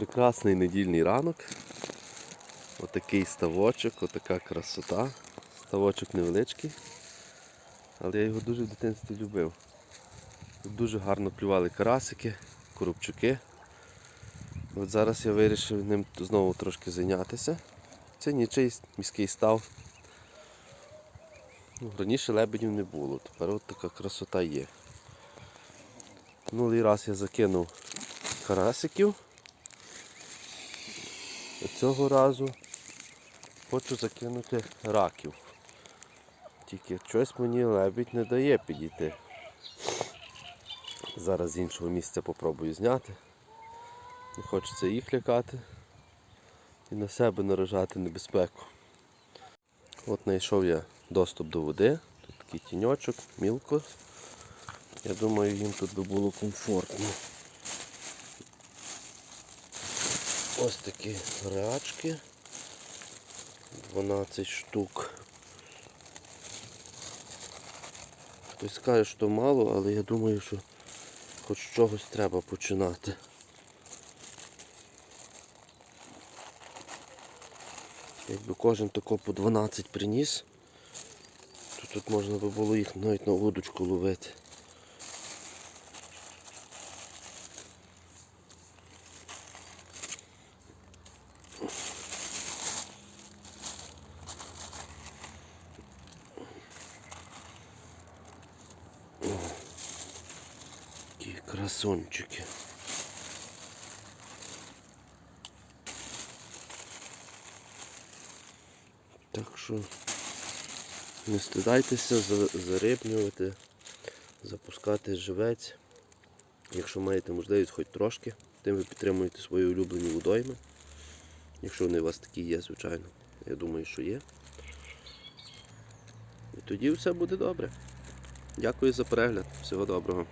Прекрасний недільний ранок. Отакий ставочок, отака красота. Ставочок невеличкий. Але я його дуже в дитинстві любив. Дуже гарно плювали карасики, коробчуки. От зараз я вирішив ним знову трошки зайнятися. Це нічий міський став. Ну, раніше лебедів не було, тепер от така красота є. Минулий раз я закинув карасиків. Цього разу хочу закинути раків. Тільки щось мені лебідь не дає підійти. Зараз з іншого місця попробую зняти. Не хочеться їх лякати і на себе наражати небезпеку. От знайшов я доступ до води. Тут такий тіньочок, мілко. Я думаю, їм тут би було комфортно. Ось такі рачки. 12 штук. Хтось скаже, що мало, але я думаю, що хоч з чогось треба починати. Якби кожен тако по 12 приніс, то тут можна би було їх навіть на удочку ловити. Такі красончики. Так що не стидайтеся зарибнювати, запускати живець. Якщо маєте можливість хоч трошки, тим ви підтримуєте свої улюблені водойми. Якщо вони у вас такі є, звичайно. Я думаю, що є. І тоді все буде добре. Дякую за перегляд. Всього доброго.